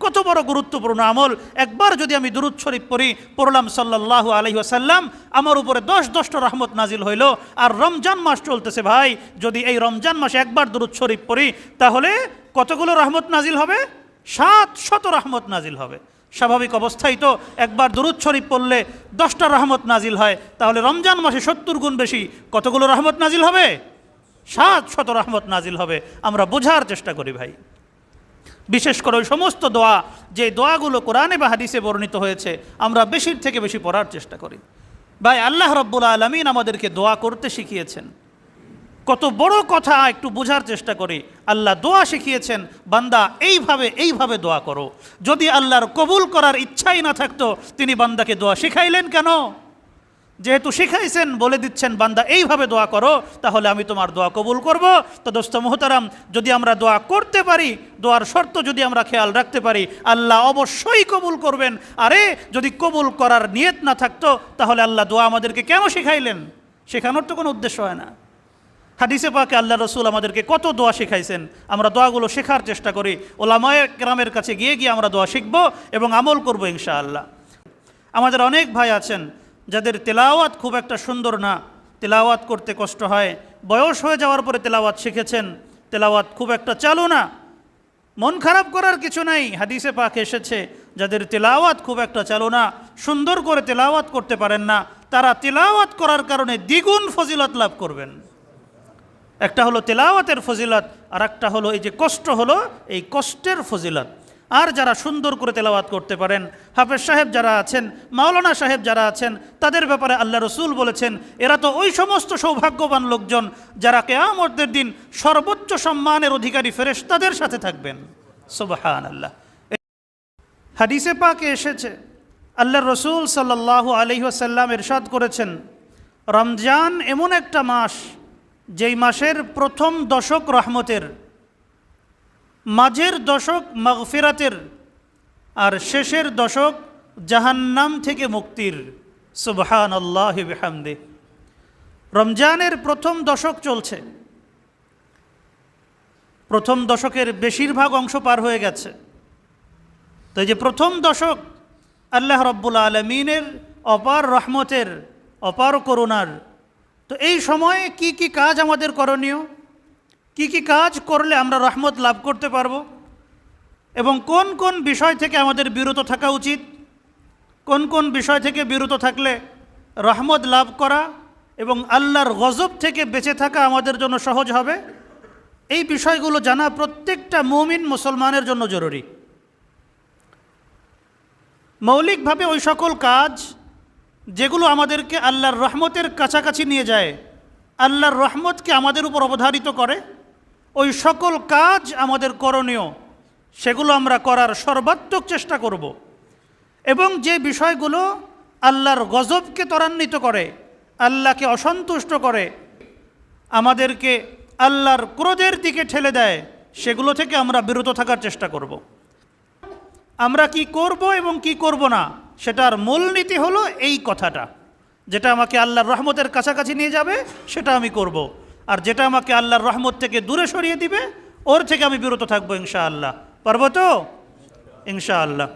কত বড় গুরুত্বপূর্ণ আমল। একবার যদি আমি দুরুদ শরীফ পড়ি, পড়লাম সাল্লাহ আলহি আসাল্লাম আমার উপরে দশ দশটা রহমত নাজিল হইল। আর রমজান মাস চলতেছে ভাই, যদি এই রমজান মাসে একবার দুরুদ শরীফ পড়ি, তাহলে কতগুলো রহমত নাজিল হবে? সাত শত রহমত নাজিল হবে। স্বাভাবিক অবস্থায় তো, একবার দুরুদ শরীফ পড়লে দশটা রহমত নাজিল হয়। তাহলে রমজান মাসে সত্তর গুণ বেশি কতগুলো রহমত নাজিল হবে? সাত শত রহমত নাজিল হবে। আমরা বোঝার চেষ্টা করি ভাই। বিশেষ করে ওই সমস্ত দোয়া, যে দোয়াগুলো কোরআনে বা হাদিসে বর্ণিত হয়েছে, আমরা বেশির থেকে বেশি পড়ার চেষ্টা করি। ভাই, আল্লাহ রব্বুল আলমিন আমাদেরকে দোয়া করতে শিখিয়েছেন। কত বড় কথা একটু বোঝার চেষ্টা করি। আল্লাহ দোয়া শিখিয়েছেন, বান্দা, এইভাবে এইভাবে দোয়া করো। যদি আল্লাহর কবুল করার ইচ্ছাই না থাকতো, তিনি বান্দাকে দোয়া শিখাইলেন কেন? যেহেতু শিখাইছেন, বলে দিচ্ছেন, বান্দা, এইভাবে দোয়া করো, তাহলে আমি তোমার দোয়া কবুল করব। তো দোস্ত মোহতারাম, যদি আমরা দোয়া করতে পারি, দোয়ার শর্ত যদি আমরা খেয়াল রাখতে পারি, আল্লাহ অবশ্যই কবুল করবেন। আরে, যদি কবুল করার নিয়ত না থাকতো, তাহলে আল্লাহ দোয়া আমাদেরকে কেন শিখাইলেন? শেখানোর তো কোনো উদ্দেশ্য হয় না। হাদিসে পাকে আল্লাহ রসুল আমাদেরকে কত দোয়া শিখাইছেন। আমরা দোয়াগুলো শেখার চেষ্টা করি। ওলামায় গ্রামের কাছে গিয়ে গিয়ে আমরা দোয়া শিখব এবং আমল করব ইনশাআল্লাহ। আমাদের অনেক ভাই আছেন যাদের তেলাওয়াত খুব একটা সুন্দর না, তেলাওয়াত করতে কষ্ট হয়, বয়স হয়ে যাওয়ার পরে তেলাওয়াত শিখেছেন, তেলাওয়াত খুব একটা চালু না। মন খারাপ করার কিছু নাই, হাদিসে পাক এসেছে, যাদের তেলাওয়াত খুব একটা চালু না, সুন্দর করে তেলাওয়াত করতে পারেন না, তারা তেলাওয়াত করার কারণে দ্বিগুণ ফজিলত লাভ করবেন। একটা হলো তেলাওয়াতের ফজিলত আর একটা হলো এই যে কষ্ট হলো, এই কষ্টের ফজিলত। আর যারা সুন্দর করে তেলাওয়াত করতে পারেন, হাফেজ সাহেব যারা আছেন, মাওলানা সাহেব যারা আছেন, তাদের ব্যাপারে আল্লাহ রসুল বলেছেন, এরা তো ওই সমস্ত সৌভাগ্যবান লোকজন যারা কেয়ামতের দিন সর্বোচ্চ সম্মানের অধিকারী ফেরেশ তাদের সাথে থাকবেন। সুবাহান আল্লাহ হাদিসে পাকে এসেছে আল্লাহ রসুল সাল্লাহ আলহিহাসাল্লাম এরশাদ করেছেন, রমজান এমন একটা মাস, যেই মাসের প্রথম দশক রহমতের মাঝের দশক মগফিরাতের আর শেষের দশক জাহান্নাম থেকে মুক্তির। সুবহান আল্লাহ বিহামদে। রমজানের প্রথম দশক চলছে। প্রথম দশকের বেশিরভাগ অংশ পার হয়ে গেছে। তো যে প্রথম দশক আল্লাহ রব্বুল আলমিনের অপার রহমতের, অপার করুণার, তো এই সময়ে কি কি কাজ আমাদের করণীয়? কি কি কাজ করলে আমরা রহমত লাভ করতে পারব? এবং কোন কোন বিষয় থেকে আমাদের বিরত থাকা উচিত? কোন কোন বিষয় থেকে বিরত থাকলে রহমত লাভ করা এবং আল্লাহর গজব থেকে বেঁচে থাকা আমাদের জন্য সহজ হবে? এই বিষয়গুলো জানা প্রত্যেকটা মৌমিন মুসলমানের জন্য জরুরি। মৌলিকভাবে ওই সকল কাজ যেগুলো আমাদেরকে আল্লাহর রহমতের কাছাকাছি নিয়ে যায়, আল্লাহর রহমতকে আমাদের উপর অবধারিত করে ওই সকল কাজ আমাদের করণীয়, সেগুলো আমরা করার সর্বাত্মক চেষ্টা করব এবং যে বিষয়গুলো আল্লাহর গজবকে ত্বরান্বিত করে, আল্লাহকে অসন্তুষ্ট করে, আমাদেরকে আল্লাহর ক্রোধের দিকে ঠেলে দেয়, সেগুলো থেকে আমরা বিরত থাকার চেষ্টা করব আমরা কি করব এবং কি করব না, সেটার মূলনীতি হলো এই কথাটা, যেটা আমাকে আল্লাহর রহমতের কাছাকাছি নিয়ে যাবে, সেটা আমি করব। আর যেটা আমাকে আল্লাহর রহমত থেকে দূরে সরিয়ে দিবে, ওর থেকে আমি বিরত থাকব ইনশাআল্লাহ। পারব তো? ইনশাআল্লাহ।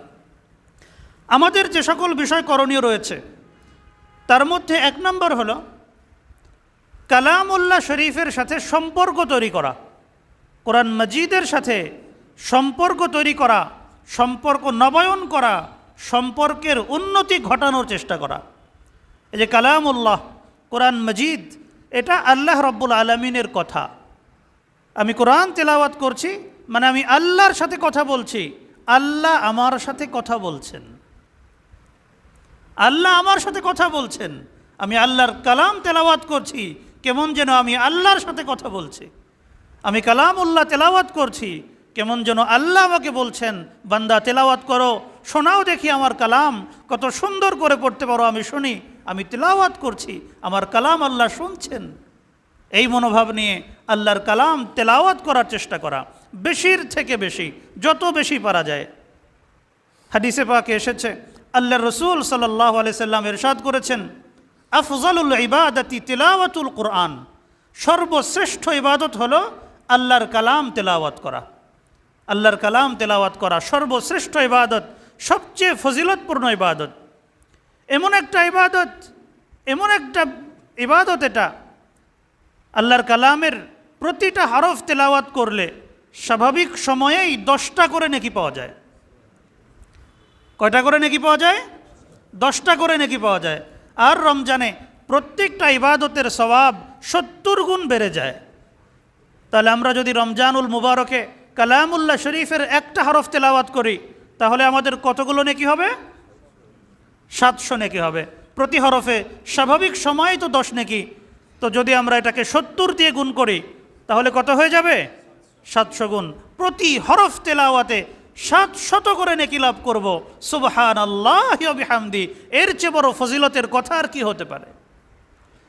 আমাদের যে সকল বিষয় করণীয় রয়েছে, তার মধ্যে এক নম্বর হলো কালামুল্লাহ শরীফের সাথে সম্পর্ক তৈরি করা। কোরআন মজিদের সাথে সম্পর্ক তৈরি করা, সম্পর্ক নবায়ন করা, সম্পর্কের উন্নতি ঘটানোর চেষ্টা করা। এই যে কালামুল্লাহ, কোরআন মজিদ এটা আল্লাহ রব্বুল আলমিনের কথা। আমি কোরআন তেলাওয়াত করছি মানে আমি আল্লাহর সাথে কথা বলছি। আল্লাহ আমার সাথে কথা বলছেন। আল্লাহ আমার সাথে কথা বলছেন। আমি আল্লাহর কালাম তেলাওয়াত করছি, কেমন যেন আমি আল্লাহর সাথে কথা বলছি। আমি কালাম উল্লাহ তেলাওয়াত করছি, কেমন যেন আল্লাহ আমাকে বলছেন, বান্দা তেলাওয়াত করো, শোনাও দেখি আমার কালাম, কত সুন্দর করে পড়তে পারো আমি শুনি। আমি তেলাওয়াত করছি, আমার কালাম আল্লাহ শুনছেন। এই মনোভাব নিয়ে আল্লাহর কালাম তেলাওয়াত করার চেষ্টা করা, বেশির থেকে বেশি, যত বেশি পারা যায়। হাদিসে পাকে এসেছে আল্লাহ রসুল সাল্লাহ আলাইসাল্লাম এরশাদ করেছেন, আফজালুল ইবাদতি তেলাওয়াতুল কোরআন, সর্বশ্রেষ্ঠ ইবাদত হলো আল্লাহর কালাম তেলাওয়াত করা। আল্লাহর কালাম তেলাওয়াত করা সর্বশ্রেষ্ঠ ইবাদত, সবচেয়ে ফজিলতপূর্ণ ইবাদত। এমন একটা ইবাদত, এমন একটা ইবাদত এটা। আল্লাহর কালামের প্রতিটা হরফ তেলাওয়াত করলে স্বাভাবিক সময়েই দশটা করে নেকি পাওয়া যায়। কয়টা করে নেকি পাওয়া যায়? দশটা করে নেকি পাওয়া যায়। আর রমজানে প্রত্যেকটা ইবাদতের স্বভাব সত্তর গুণ বেড়ে যায়। তাহলে আমরা যদি রমজানুল মুবারকে কালামুল্লাহ শরীফের একটা হরফ তেলাওয়াত করি, তাহলে আমাদের কতগুলো নেকি হবে? সাতশো নেকি হবে। প্রতি হরফে স্বাভাবিক সময় তো দশ নেকি। তো যদি আমরা এটাকে সত্তর দিয়ে গুণ করি, তাহলে কত হয়ে যাবে? সাতশো গুণ। প্রতি হরফ তেলাওয়াতে সাত শত করে নেকি লাভ করব। সুবহান আল্লাহ হামদি এর চেয়ে বড় ফজিলতের কথা আর কি হতে পারে?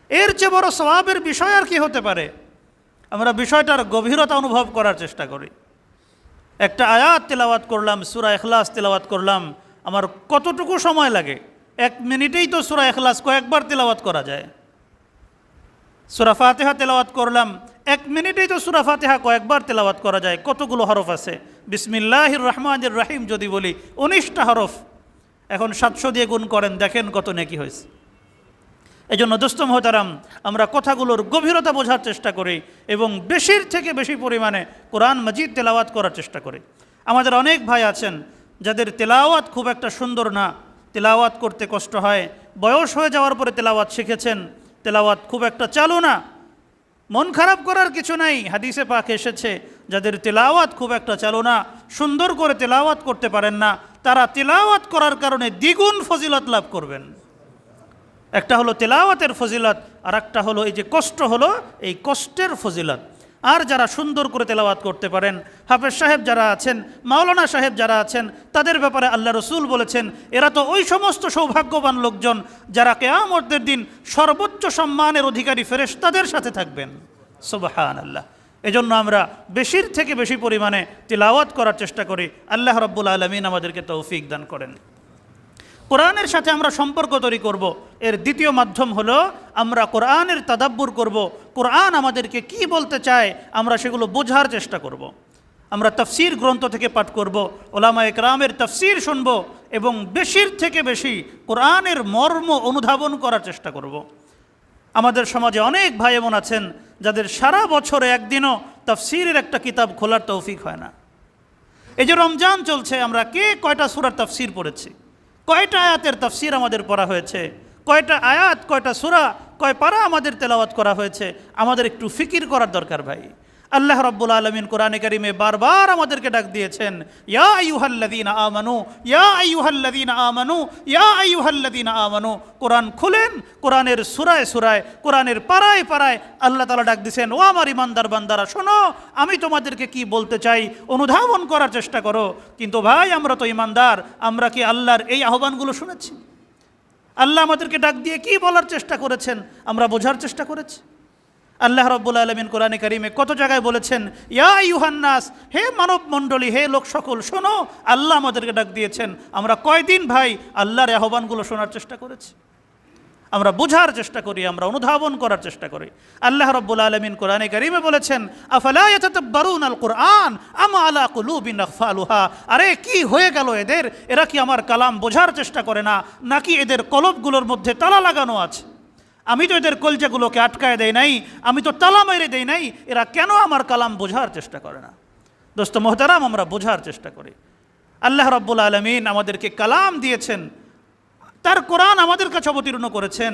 এর চেয়ে বড় স্বভাবের বিষয় আর কি হতে পারে? আমরা বিষয়টার গভীরতা অনুভব করার চেষ্টা করি। একটা আয়াত তেলাওয়াত করলাম, সুরা এখলাস তেলাওয়াত করলাম, আমার কতটুকু সময় লাগে? এক মিনিটেই তো সুরা এখলাস কয়েকবার তেলাওয়াত করা যায়। সুরা ফাতেহা তেলাওয়াত করলাম, এক মিনিটেই তো সুরা ফাতেহা কয়েকবার তেলাওয়াত করা যায়। কতগুলো হরফ আছে? বিসমিল্লাহির রহমানির রাহিম যদি বলি, উনিশটা হরফ। এখন সাতশো দিয়ে গুণ করেন, দেখেন কত নেকি হয়েছে। এই জন্য দোস্ত মহতারাম, আমরা কথাগুলোর গভীরতা বোঝার চেষ্টা করি এবং বেশির থেকে বেশি পরিমাণে কোরআন মজিদ তেলাওয়াত করার চেষ্টা করি। আমাদের অনেক ভাই আছেন, যাদের তেলাওয়াত খুব একটা সুন্দর না তেলাওয়াত করতে কষ্ট হয়। বয়স হয়ে যাওয়ার পরে তেলাওয়াত শিখেছেন। তেলাওয়াত খুব একটা চালু না। মন খারাপ করার কিছু নাই। হাদিসে পাক এসেছে, যাদের তেলাওয়াত খুব একটা চালু না, সুন্দর করে তেলাওয়াত করতে পারেন না, তারা তেলাওয়াত করার কারণে দ্বিগুণ ফজিলত লাভ করবেন। একটা হলো তেলাওয়াতের ফজিলত আর একটা হলো এই যে কষ্ট হলো, এই কষ্টের ফজিলত। আর যারা সুন্দর করে তেলাওয়াত করতে পারেন, হাফেজ সাহেব যারা আছেন, মাওলানা সাহেব যারা আছেন, তাদের ব্যাপারে আল্লাহ রসুল বলেছেন, এরা তো ওই সমস্ত সৌভাগ্যবান লোকজন যারা কেয়ামতের দিন সর্বোচ্চ সম্মানের অধিকারী ফেরেশ তাদের সাথে থাকবেন। সুবাহান আল্লাহ এজন্য আমরা বেশির থেকে বেশি পরিমাণে তিলাওয়াত করার চেষ্টা করি। আল্লাহ রব্বুল আলমিন আমাদেরকে তৌফিক দান করেন। কোরআনের সাথে আমরা সম্পর্ক তৈরি করব এর দ্বিতীয় মাধ্যম হলো আমরা কোরআনের তাদাব্বুর করব কোরআন আমাদেরকে কি বলতে চায় আমরা সেগুলো বোঝার চেষ্টা করব। আমরা তফসির গ্রন্থ থেকে পাঠ করব ওলামা একরামের তফসির শুনব এবং বেশির থেকে বেশি কোরআনের মর্ম অনুধাবন করার চেষ্টা করব। আমাদের সমাজে অনেক ভাই এমন আছেন যাদের সারা বছরে একদিনও তফসিরের একটা কিতাব খোলার তৌফিক হয় না এই যে রমজান চলছে, আমরা কে কয়টা সুরার তফসির পড়েছি কয়টা আয়াতের তফসির আমাদের পড়া হয়েছে? কয়টা আয়াত, কয়টা সুরা, কয় পারা আমাদের তেলাওয়াত করা হয়েছে? আমাদের একটু ফিকির করার দরকার ভাই। আল্লাহ রব্বুল আলমিন কোরআনে কারিমে বারবার আমাদেরকে ডাক দিয়েছেন, ইয়া আইয়ুহাল্লাযীনা আমানু, ইয়া আইয়ুহাল্লাযীনা আমানু, ইয়া আইয়ুহাল্লাযীনা আমানু। কোরআন খুলেন, কোরআনের সুরায় সুরায়, কোরআনের পাড়ায় পাড়ায় আল্লাহ তালা ডাক দিয়েছেন, ও আমার ইমানদার বান্দারা, শোনো, আমি তোমাদেরকে কি বলতে চাই? অনুধাবন করার চেষ্টা করো। কিন্তু ভাই, আমরা তো ইমানদার, আমরা কি আল্লাহর এই আহ্বানগুলো শুনেছি? আল্লাহ আমাদেরকে ডাক দিয়ে কি বলার চেষ্টা করেছেন? আমরা বোঝার চেষ্টা করেছি। আল্লাহ রব্বুল আলমিন কোরআনে কারিমে কত জায়গায় বলেছেন, ইয়া ইউহান্নাস হে মানব মণ্ডলী হে লোক সকল শোনো, আল্লাহ আমাদেরকে ডাক দিয়েছেন। আমরা কয়দিন ভাই আল্লাহর আহ্বানগুলো শোনার চেষ্টা করেছি। আমরা বোঝার চেষ্টা করি, আমরা অনুধাবন করার চেষ্টা করি। আল্লাহ রব্বুল আলমিন কোরআনে কারিমে বলেছেন আফালায়াতাব্বারুন আল কোরআন, আমা আলা আখফালুহা? আরে, কি হয়ে গেল এদের? এরা কি আমার কালাম বোঝার চেষ্টা করে না, নাকি এদের কলবগুলোর মধ্যে তালা লাগানো আছে? আমি তো এদের কলজাগুলোকে আটকায় দেয় নাই, আমি তো তালা মেরে দেই নাই, এরা কেন আমার কালাম বোঝার চেষ্টা করে না? দোস্ত মোহতারাম, আমরা বোঝার চেষ্টা করি। আল্লাহ রব্বুল আলমিন আমাদেরকে কালাম দিয়েছেন। তার কোরআন আমাদের কাছে অবতীর্ণ করেছেন।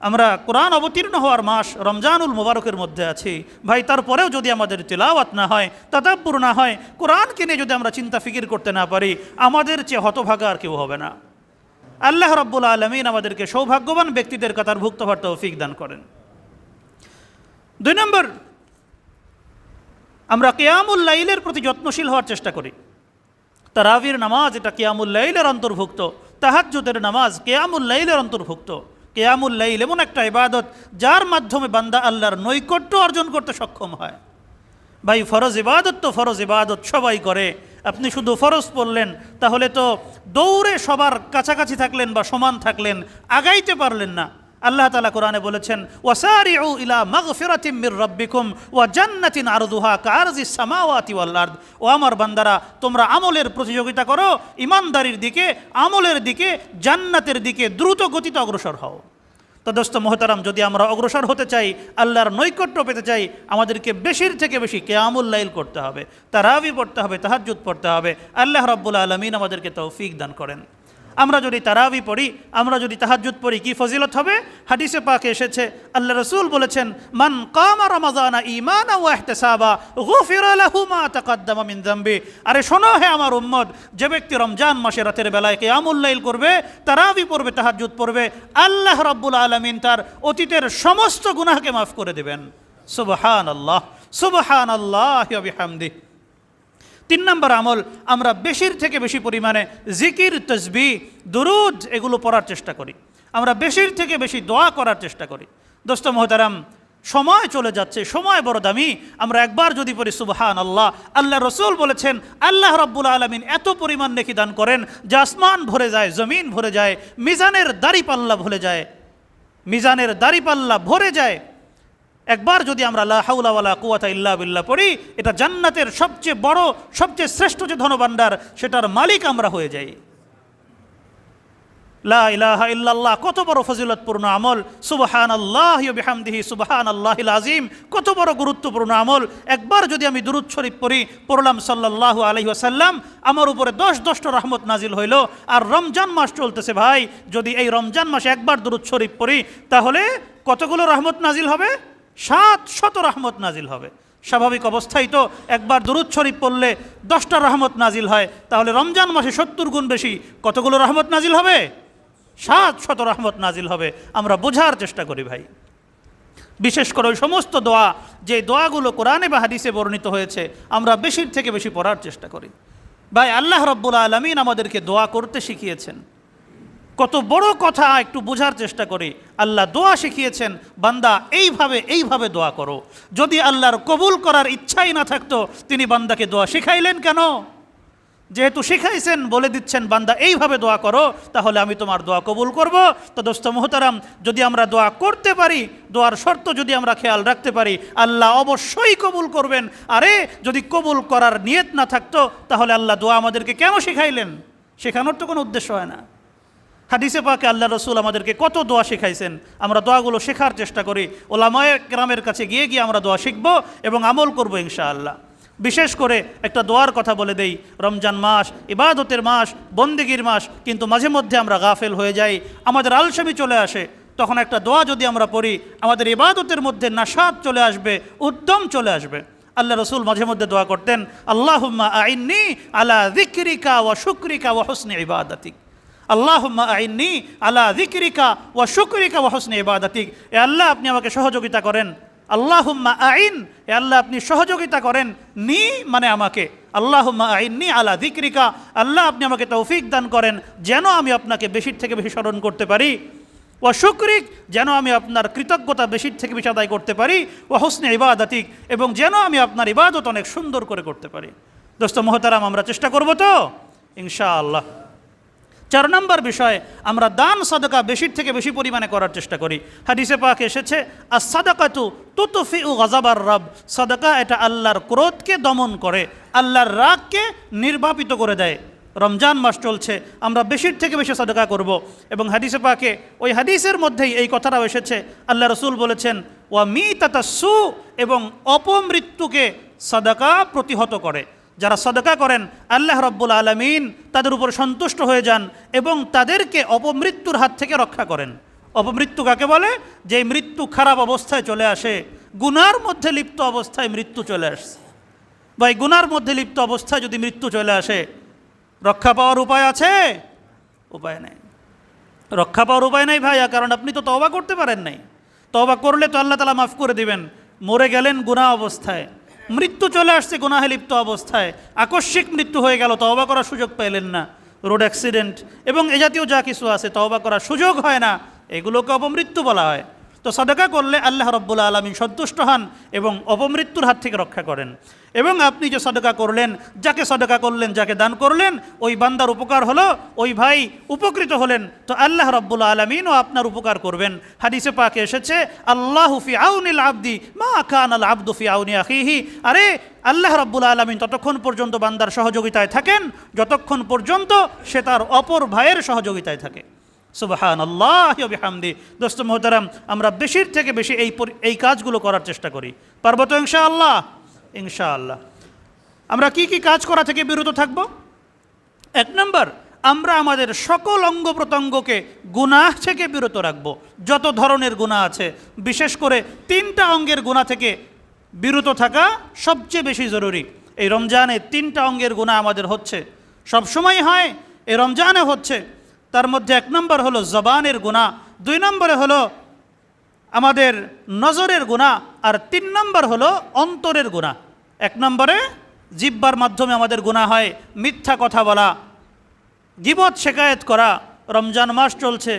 আমরা কোরআন অবতীর্ণ হওয়ার মাস রমজানুল মোবারকের মধ্যে আছি। ভাই, তারপরেও যদি আমাদের তেলাওয়াত না হয়, তাদাব্বুর না হয়, কোরআনকে নিয়ে যদি আমরা চিন্তা ফিকির করতে না পারি, আমাদের চেয়ে হতভাগা আর কেউ হবে না। আল্লাহ রব্বুল আলমিন আমাদেরকে সৌভাগ্যবান ব্যক্তিদের কাতারভুক্ত হওয়ার তৌফিক দান করেন। দুই নম্বর, আমরা কেয়ামুল লাইলের প্রতি যত্নশীল হওয়ার চেষ্টা করি। তারাবির নামাজ, এটা কেয়ামুল লাইলের অন্তর্ভুক্ত। তাহাজ্জুদের নামাজ কেয়ামুল লাইলের অন্তর্ভুক্ত। কেয়ামুল লাইল এমন একটা ইবাদত যার মাধ্যমে বান্দা আল্লাহর নৈকট্য অর্জন করতে সক্ষম হয়। ভাই, ফরজ ইবাদত তো ফরজ ইবাদত সবাই করে। আপনি শুধু ফরজ পড়লেন, তাহলে তো দৌড়ে সবার কাছাকাছি থাকলেন বা সমান থাকলেন, আগাইতে পারলেন না। আল্লাহ তালা কোরআনে বলেছেন, ওয়াসারিউ ইলা মাগফিরাতিম মির রাব্বিকুম ওয়া জান্নাতিন আরদুহা কারজি সামাওয়াতি ওয়াল ও আমার বান্দারা, তোমরা আমলের প্রতিযোগিতা করো, ইমানদারির দিকে, আমলের দিকে, জান্নাতের দিকে দ্রুত গতিতে অগ্রসর হও। তো দোস্ত মোহতারাম, যদি আমরা অগ্রসর হতে চাই, আল্লাহর নৈকট্য পেতে চাই, আমাদেরকে বেশির থেকে বেশি কেয়ামুল লাইল করতে হবে, তারাবি পড়তে হবে তাহাজুদ পড়তে হবে। আল্লাহ রব্বুল আলমিন আমাদেরকে তৌফিক দান করেন। আমরা যদি তারাবি পড়ি, আমরা যদি তাহাজ্জুদ পড়ি, কি ফজিলত হবে? হাদিসে পাকে এসেছে, আল্লাহ রসুল বলেছেন, মান কামা রমাজানা ইমানা ওয়া ইহতিসাবা, গুফিরা লাহু মা তাকাদ্দামা মিন যামবি আরে শোনো হে আমার উম্মত, যে ব্যক্তি রমজান মাসে রাতের বেলায় কিয়ামুল লাইল করবে, তারাবি পড়বে, তাহাজ্জুদ পড়বে, আল্লাহ রাব্বুল আলামিন তার অতীতের সমস্ত গুনাহকে মাফ করে দেবেন। সুবহানাল্লাহ, সুবহানাল্লাহি ওয়া বিহামদিহি। তিন নম্বর আমল, আমরা বেশির থেকে বেশি পরিমাণে জিকির তসবি দুরুদ এগুলো পড়ার চেষ্টা করি। আমরা বেশির থেকে বেশি দোয়া করার চেষ্টা করি। দোস্ত মহতারাম, সময় চলে যাচ্ছে, সময় বড় দামি। আমরা একবার যদি পড়ি সুবহান আল্লাহ আল্লাহ রসুল বলেছেন, আল্লাহ রব্বুল আলমিন এত পরিমাণ নেকি দান করেন, যে আসমান ভরে যায়, জমিন ভরে যায়, মিজানের দাড়ি পাল্লা ভরে যায়, মিজানের দাড়ি পাল্লা ভরে যায় একবার যদি আমরা লা হাউলা ওয়ালা কুয়াতা ইল্লা বিল্লাহ পড়ি, এটা জান্নাতের সবচেয়ে বড়, সবচেয়ে শ্রেষ্ঠ যে ধনভাণ্ডার, সেটার মালিক আমরা হয়ে যাই। লা ইলাহা ইল্লাল্লাহ, কত বড় ফজিলতপূর্ণ আমল। সুবহান আল্লাহ বিহামদিহি সুবহান আল্লাহিল আজিম কত বড় গুরুত্বপূর্ণ আমল। একবার যদি আমি দুরুদ শরীফ পড়ি, পড়লাম সাল্লাল্লাহু আলাইহি ওয়াসাল্লাম, আমার উপরে দশ দশটা রহমত নাজিল হইল। আর রমজান মাস চলতেছে ভাই, যদি এই রমজান মাসে একবার দুরুদ শরীফ পড়ি, তাহলে কতগুলো রহমত নাজিল হবে? সাত শত রহমত নাজিল হবে। স্বাভাবিক অবস্থায় তো একবার দুরুদ শরীফ পড়লে দশটা রহমত নাজিল হয়। তাহলে রমজান মাসে সত্তর গুণ বেশি কতগুলো রহমত নাজিল হবে? সাত শত রহমত নাজিল হবে। আমরা বোঝার চেষ্টা করি ভাই। বিশেষ করে ওই সমস্ত দোয়া, যে দোয়াগুলো কোরআনে বা হাদিসে বর্ণিত হয়েছে, আমরা বেশির থেকে বেশি পড়ার চেষ্টা করি। ভাই, আল্লাহ রব্বুল আলমিন আমাদেরকে দোয়া করতে শিখিয়েছেন। কত বড় কথা একটু বোঝার চেষ্টা করি। আল্লাহ দোয়া শিখিয়েছেন, বান্দা, এইভাবে এইভাবে দোয়া করো। যদি আল্লাহর কবুল করার ইচ্ছাই না থাকতো, তিনি বান্দাকে দোয়া শিখাইলেন কেন? যেহেতু শিখাইছেন, বলে দিচ্ছেন, বান্দা, এইভাবে দোয়া করো, তাহলে আমি তোমার দোয়া কবুল করব। তো দোস্ত মোহতারাম, যদি আমরা দোয়া করতে পারি, দোয়ার শর্ত যদি আমরা খেয়াল রাখতে পারি, আল্লাহ অবশ্যই কবুল করবেন। আরে, যদি কবুল করার নিয়ত না থাকতো, তাহলে আল্লাহ দোয়া আমাদেরকে কেন শিখাইলেন? শেখানোর তো কোনো উদ্দেশ্য হয় না। হাদিসে পাকে আল্লাহ রসুল আমাদেরকে কত দোয়া শিখাইছেন। আমরা দোয়াগুলো শেখার চেষ্টা করি। ওলামায় গ্রামের কাছে গিয়ে গিয়ে আমরা দোয়া শিখব এবং আমল করব ইনশাআল্লাহ। বিশেষ করে একটা দোয়ার কথা বলে দেই, রমজান মাস, ইবাদতের মাস, বন্দিগির মাস, কিন্তু মাঝে মধ্যে আমরা গাফেল হয়ে যাই, আমাদের আলসেমি চলে আসে। তখন একটা দোয়া যদি আমরা পড়ি, আমাদের ইবাদতের মধ্যে নাসাদ চলে আসবে, উদ্যম চলে আসবে। আল্লাহ রসুল মাঝে মধ্যে দোয়া করতেন, আল্লাহুম্মা আইন্নি আলা যিকরিকা ও শুক্রিকা ও হুসনি ইবাদাতিক। আল্লাহুম্মা আইন্নি আলা যিকরিকা ওয়া শুকরিকা ওয়া হুসনি ইবাদাতিক। এ আল্লাহ আপনি আমাকে সহযোগিতা করেন। আল্লাহুম্মা আইন, এ আল্লাহ আপনি সহযোগিতা করেন নি মানে আমাকে। আল্লাহুম্মা আইননি আলা যিকরিকা, আল্লাহ আপনি আমাকে তৌফিক দান করেন যেন আমি আপনাকে বেশির থেকে বেশি স্মরণ করতে পারি। ও শুক্রিক, যেন আমি আপনার কৃতজ্ঞতা বেশির থেকে বেশি আদায় করতে পারি। ও হোসনে ইবাদাতিক, এবং যেন আমি আপনার ইবাদত অনেক সুন্দর করে করতে পারি। দোস্ত মোহতারাম, আমরা চেষ্টা করব তো? ইনশাআল্লাহ। চার নম্বর বিষয়, আমরা দান সাদকা বেশির থেকে বেশি পরিমাণে করার চেষ্টা করি। হাদিসে পাক এসেছে আর সাদাকাতু তুতুফি উ গজাবার রব। সাদাকা এটা আল্লাহর ক্রোধকে দমন করে, আল্লাহর রাগকে নির্বাপিত করে দেয়। রমজান মাস চলছে, আমরা বেশির থেকে বেশি সাদকা করব। এবং হাদিসে পাকে ওই হাদিসের মধ্যেই এই কথাটাও এসেছে, আল্লাহ রসুল বলেছেন, ওয়া মি তাতা সু এবং অপমৃত্যুকে সাদাকা প্রতিহত করে। যারা সদকা করেন, আল্লাহ রব্বুল আলমিন তাদের উপর সন্তুষ্ট হয়ে যান এবং তাদেরকে অপমৃত্যুর হাত থেকে রক্ষা করেন। অপমৃত্যু কাকে বলে? যে মৃত্যু খারাপ অবস্থায় চলে আসে, গুনার মধ্যে লিপ্ত অবস্থায় মৃত্যু চলে আসছে। বা এই গুনার মধ্যে লিপ্ত অবস্থায় যদি মৃত্যু চলে আসে, রক্ষা পাওয়ার উপায় আছে? উপায় নেই। রক্ষা পাওয়ার উপায় নেই ভাইয়া, কারণ আপনি তো তওবা করতে পারেন নাই। তওবা করলে তো আল্লাহ তালা মাফ করে দিবেন। মরে গেলেন গুণা অবস্থায়। মৃত্যু চলে আসছে গোনাহে লিপ্ত অবস্থায়। আকস্মিক মৃত্যু হয়ে গেল, তওবা করার সুযোগ পেলেন না। রোড অ্যাক্সিডেন্ট এবং এ জাতীয় যা কিছু আছে, তওবা করার সুযোগ হয় না। এগুলোকে অপমৃত্যু বলা হয়। তো সদকা করলে আল্লাহ রব্বুল আলমী সন্তুষ্ট হন এবং অপমৃত্যুর হাত থেকে রক্ষা করেন। এবং আপনি যে সদকা করলেন, যাকে সদকা করলেন, যাকে দান করলেন, ওই বান্দার উপকার হলো, ওই ভাই উপকৃত হলেন, তো আল্লাহ রব্বুল আলমিনও আপনার উপকার করবেন। হাদিসে পাকে এসেছে, আল্লাহ ফি আউনিল আব্দি, মা খান আল আব্দু ফি আউনি আখিহি। আরে, আল্লাহ রব্বুল আলমিন ততক্ষণ পর্যন্ত বান্দার সহযোগিতায় থাকেন, যতক্ষণ পর্যন্ত সে তার অপর ভাইয়ের সহযোগিতায় থাকে। সুবাহান আল্লাহ হামদি দোস্ত মোহতারাম, আমরা বেশির থেকে বেশি এই এই কাজগুলো করার চেষ্টা করি। পারব তো ইনশা আল্লাহ ইনশা আল্লাহ আমরা কি কি কাজ করা থেকে বিরত থাকব? এক নম্বর, আমরা আমাদের সকল অঙ্গ প্রত্যঙ্গকে গুনাহ থেকে বিরত রাখব। যত ধরনের গুণা আছে, বিশেষ করে তিনটা অঙ্গের গুণা থেকে বিরত থাকা সবচেয়ে বেশি জরুরি। এই রমজানে তিনটা অঙ্গের গুণা আমাদের হচ্ছে। সবসময় হয়, এই রমজানে হচ্ছে। তার মধ্যে এক নম্বর হলো জবানের গুণা, দুই নম্বরে হলো আমাদের নজরের গুণা, আর তিন নম্বর হলো অন্তরের গুণা। এক নম্বরে জিব্বার মাধ্যমে আমাদের গুণা হয়, মিথ্যা কথা বলা, গিবত শেকায়েত করা, রমজান মাস চলছে,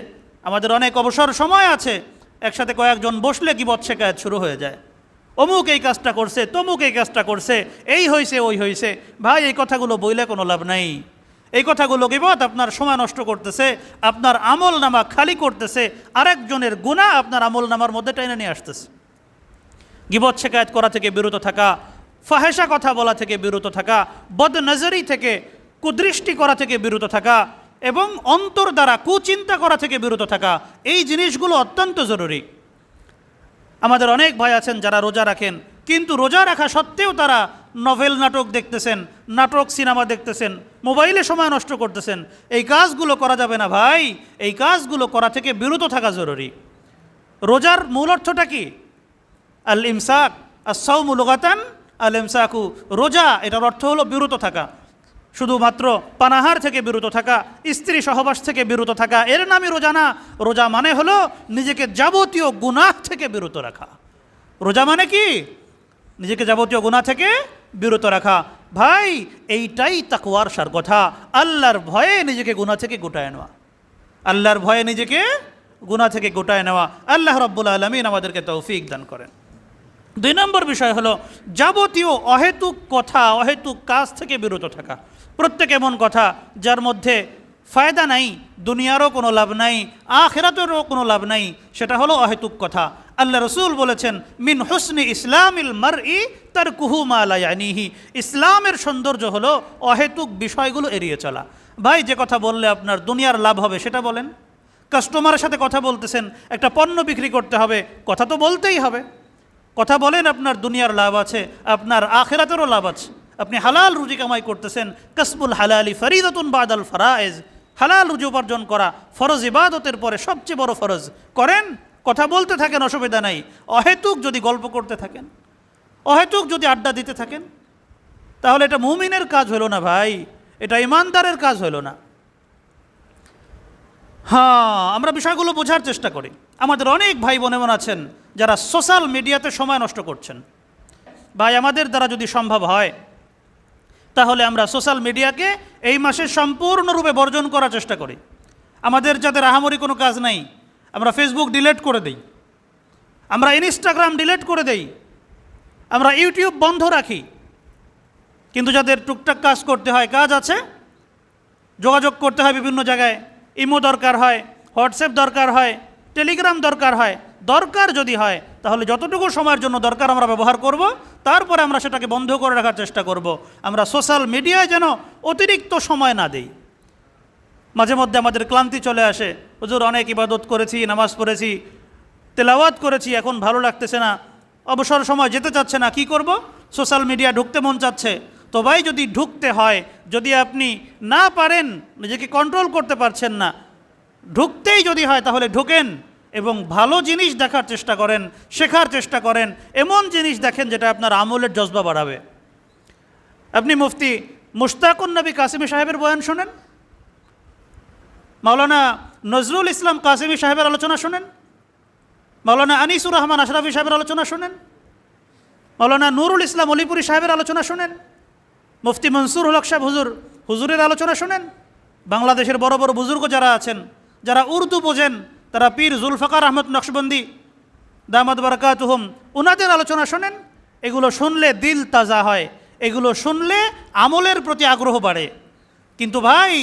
আমাদের অনেক অবসর সময় আছে, একসাথে কয়েকজন বসলে গিবত শেকায়েত শুরু হয়ে যায়। অমুক এই কাজটা করছে, তমুক এই কাজটা করছে, এই হয়েছে ওই হয়েছে ভাই এই কথাগুলো বইলে কোনো লাভ নাই। এই কথাগুলো গিবত আপনার সময় নষ্ট করতেছে, আপনার আমল নামা খালি করতেছে, আরেকজনের গুণা আপনার আমল নামার মধ্যে টেনে নিয়ে আসতেছে। গিবত শেকায়ত করা থেকে বিরত থাকা ফাহেসা কথা বলা থেকে বিরত থাকা, বদনজরি থেকে কুদৃষ্টি করা থেকে বিরত থাকা এবং অন্তর দ্বারা কুচিন্তা করা থেকে বিরত থাকা, এই জিনিসগুলো অত্যন্ত জরুরি। আমাদের অনেক ভাই আছেন যারা রোজা রাখেন, কিন্তু রোজা রাখা সত্ত্বেও তারা নভেল নাটক দেখতেছেন নাটক, সিনেমা দেখতেছেন, মোবাইলে সময় নষ্ট করতেছেন, এই কাজগুলো করা যাবে না ভাই, এই কাজগুলো করা থেকে বিরত থাকা জরুরি। রোজার মূল অর্থটা কি? আল ইমসাক আসাউ মুলগাতান আল ইমসাকু রোজা, এটার অর্থ হলো বিরত থাকা। শুধুমাত্র পানাহার থেকে বিরত থাকা, স্ত্রী সহবাস থেকে বিরত থাকা, এর নামই রোজা না। রোজা মানে হলো নিজেকে যাবতীয় গুনাহ থেকে বিরত রাখা। রোজা মানে কি? নিজেকে যাবতীয় গুনাহ থেকে বিরত রাখা। ভাই, এইটাই তাকুয়ার সার কথা আল্লাহর ভয়ে নিজেকে গুনাহ থেকে গোটায় নেওয়া। আল্লাহর ভয়ে নিজেকে গুনাহ থেকে গোটায় নেওয়া। আল্লাহ রব্বুল আলমিন আমাদেরকে তৌফিক দান করেন। দুই নম্বর বিষয় হলো, যাবতীয় অহেতুক কথা, অহেতুক কাজ থেকে বিরত থাকা। প্রত্যেক এমন কথা যার মধ্যে ফায়দা নাই, দুনিয়ারও কোনো লাভ নাই, আখেরাতেরও কোনো লাভ নাই, সেটা হলো অহেতুক কথা। আল্লাহ রসুল বলেছেন, মিন হুসনি ইসলামিল মার ই তার কুহু মালায়ানিহি ইসলামের সৌন্দর্য হলো অহেতুক বিষয়গুলো এড়িয়ে চলা। ভাই, যে কথা বললে আপনার দুনিয়ার লাভ হবে, সেটা বলেন। কাস্টমারের সাথে কথা বলতেছেন, একটা পণ্য বিক্রি করতে হবে, কথা তো বলতেই হবে। কথা বলেন, আপনার দুনিয়ার লাভ আছে, আপনার আখেরাতেরও লাভ আছে। আপনি হালাল রুজি কামাই করতেছেন, কসবুল হালালি ফরিদতুন বাদাল ফরায়েজ হালাল রুজি উপার্জন করা ফরজ ইবাদতের পরে সবচেয়ে বড় ফরজ। করেন? কথা বলতে থাকেন, অসুবিধা নাই। অহেতুক যদি গল্প করতে থাকেন, অহেতুক যদি আড্ডা দিতে থাকেন, তাহলে এটা মুমিনের কাজ হলো না ভাই, এটা ইমানদারের কাজ হলো না। হ্যাঁ আমরা বিষয়গুলো বোঝার চেষ্টা করি। আমাদের অনেক ভাই বোন এমন আছেন যারা সোশ্যাল মিডিয়াতে সময় নষ্ট করছেন। ভাই, আমাদের দ্বারা যদি সম্ভব হয়, তাহলে আমরা সোশ্যাল মিডিয়াকে এই মাসে সম্পূর্ণরূপে বর্জন করার চেষ্টা করি। আমাদের যাদের আহামরি কোনো কাজ নাই আমরা ফেসবুক ডিলেট করে দেই। আমরা ইনস্টাগ্রাম ডিলেট করে দেই। আমরা ইউটিউব বন্ধ রাখি। কিন্তু যাদের টুকটাক কাজ করতে হয়, কাজ আছে, যোগাযোগ করতে হয় বিভিন্ন জায়গায়, ইমো দরকার হয়, হোয়াটসঅ্যাপ দরকার হয় টেলিগ্রাম দরকার হয়, দরকার যদি হয়, তাহলে যতটুকু সময়ের জন্য দরকার আমরা ব্যবহার করব, তারপরে আমরা সেটাকে বন্ধ করে রাখার চেষ্টা করব। আমরা সোশ্যাল মিডিয়ায় যেন অতিরিক্ত সময় না দেই। মাঝে মধ্যে আমাদের ক্লান্তি চলে আসে। হুজুর অনেক ইবাদত করেছি, নামাজ পড়েছি, তেলাওয়াত করেছি, এখন ভালো লাগতেছে না, অবসর সময় যেতে চাচ্ছে না, কি করব? সোশ্যাল মিডিয়া ঢুকতে মন চাচ্ছে, তো ভাই যদি ঢুকতে হয়, যদি আপনি না পারেন, নিজেকে কন্ট্রোল করতে পারছেন না, ঢুকতেই যদি হয় তাহলে ঢুকেন এবং ভালো জিনিস দেখার চেষ্টা করেন, শেখার চেষ্টা করেন, এমন জিনিস দেখেন যেটা আপনার আমলের জজবা বাড়াবে। আপনি মুফতি মুশতাকুন নবী কাসিমি সাহেবের বয়ান শোনেন? মাওলানা নজরুল ইসলাম কাসিমি সাহেবের আলোচনা শোনেন? মাওলানা আনিসুর রহমান আশরাফি সাহেবের আলোচনা শোনেন? মাওলানা নুরুল ইসলাম অলিপুরি সাহেবের আলোচনা শোনেন? মুফতি মনসুর হলক সাহেব হুজুর, হুজুরের আলোচনা শোনেন? বাংলাদেশের বড় বড় বুজুর্গ যারা আছেন, যারা উর্দু বোঝেন, তারা পীর জুলফাকার আহমদ নকশবন্দি দামাদ বারাকাতুহুম ওনাদের আলোচনা শোনেন? এগুলো শুনলে দিল তাজা হয়, এগুলো শুনলে আমলের প্রতি আগ্রহ বাড়ে। কিন্তু ভাই,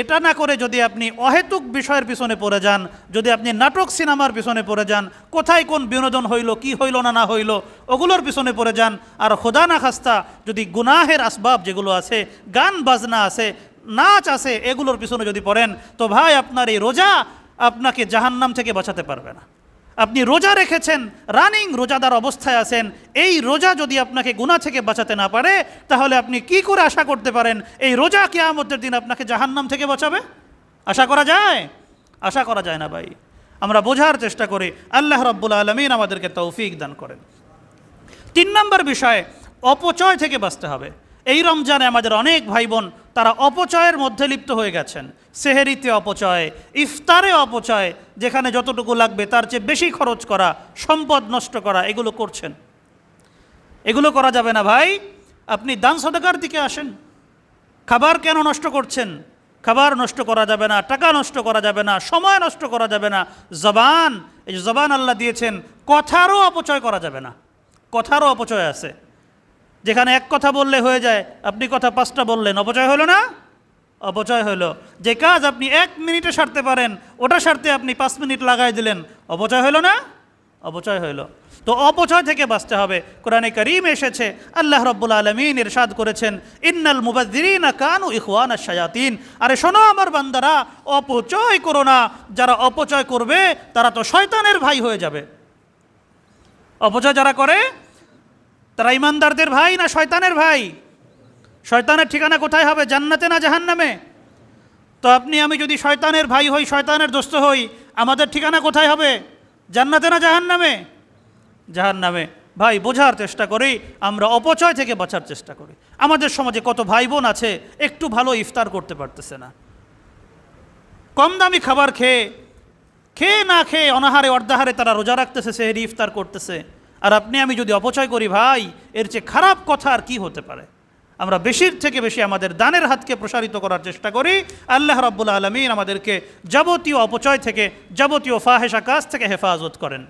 এটা না করে যদি আপনি অহেতুক বিষয়ের পিছনে পড়ে যান, যদি আপনি নাটক সিনেমার পিছনে পড়ে যান, কোথায় কোন বিনোদন হইল, কি হইল না না হইল, ওগুলোর পিছনে পড়ে যান, আর খোদা না খাস্তা, যদি গুনাহের আসবাব যেগুলো আছে, গান, বাজনা আছে, নাচ আছে, এগুলোর পিছনে যদি পড়েন, তো ভাই আপনার এই রোজা আপনাকে জাহান্নাম থেকে বাঁচাতে পারবে না। আপনি রোজা রেখেছেন, রানিং রোজাদার অবস্থায় আছেন, এই রোজা যদি আপনাকে গুণা থেকে বাঁচাতে না পারে, তাহলে আপনি কি করে আশা করতে পারেন এই রোজা কেয়ামতের দিন আপনাকে জাহান্নাম থেকে বাঁচাবে? আশা করা যায়? আশা করা যায় না ভাই। আমরা বোঝার চেষ্টা করি, আল্লাহ রব্বুল আলমিন আমাদেরকে তৌফিক দান করেন। তিন নম্বর বিষয়, অপচয় থেকে বাঁচতে হবে। এই রমজানে আমাদের অনেক ভাই বোন তারা অপচয়ের মধ্যে লিপ্ত হয়ে গেছেন। সেহেরিতে অপচয়, ইফতারে অপচয়, যেখানে যতটুকু লাগবে তার চেয়ে বেশি খরচ করা, সম্পদ নষ্ট করা, এগুলো করছেন। এগুলো করা যাবে না ভাই। আপনি দান সদকার দিকে আসেন। খাবার কেন নষ্ট করছেন? খাবার নষ্ট করা যাবে না, টাকা নষ্ট করা যাবে না, সময় নষ্ট করা যাবে না। জবান, এই জবান আল্লাহ দিয়েছেন, কথারও অপচয় করা যাবে না। কথারও অপচয় আছে। যেখানে এক কথা বললে হয়ে যায়, আপনি কথা পাঁচটা বললেন, অপচয় হলো না? অপচয় হলো। যে কাজ আপনি এক মিনিটে সারতে পারেন, ওটা সারতে আপনি পাঁচ মিনিট লাগাই দিলেন, অপচয় হলো না? অপচয় হইল তো অপচয় থেকে বাঁচতে হবে। কোরআনে করিম এসেছে, আল্লাহ রব্বুল আলমিন ইরশাদ করেছেন, ইন্নাল মুবাদ্দিরিন কানু ইখওয়ান শায়াতিন। আরে শোনো আমার বান্দারা, অপচয় করো না। যারা অপচয় করবে, তারা তো শয়তানের ভাই হয়ে যাবে। অপচয় যারা করে তারা ইমানদারদের ভাই না শয়তানের ভাই? শয়তানের ঠিকানা কোথায় হবে? জান্নাতে না জাহান্নামে? তো আপনি, আমি যদি শয়তানের ভাই হই, শয়তানের দোস্ত হই, আমাদের ঠিকানা কোথায় হবে? জান্নাতে না জাহান্নামে? জাহান্নামে। ভাই, বোঝার চেষ্টা করি, আমরা অপচয় থেকে বাঁচার চেষ্টা করি। আমাদের সমাজে কত ভাই বোন আছে, একটু ভালো ইফতার করতে পারতেছে না। কম দামি খাবার খেয়ে খেয়ে না খেয়ে অনাহারে অর্ধাহারে তারা রোজা রাখতেছে, সেহেরি ইফতার করতেছে। আর আপনি, আমি যদি অপচয় করি ভাই, এর চেয়ে খারাপ কথা আর কি হতে পারে? আমরা বেশির থেকে বেশি আমাদের দানের হাতকে প্রসারিত করার চেষ্টা করি। আল্লাহ রাব্বুল আলমিন আমাদেরকে যাবতীয় অপচয় থেকে, যাবতীয় ফাহেসা কাজ থেকে হেফাজত করেন।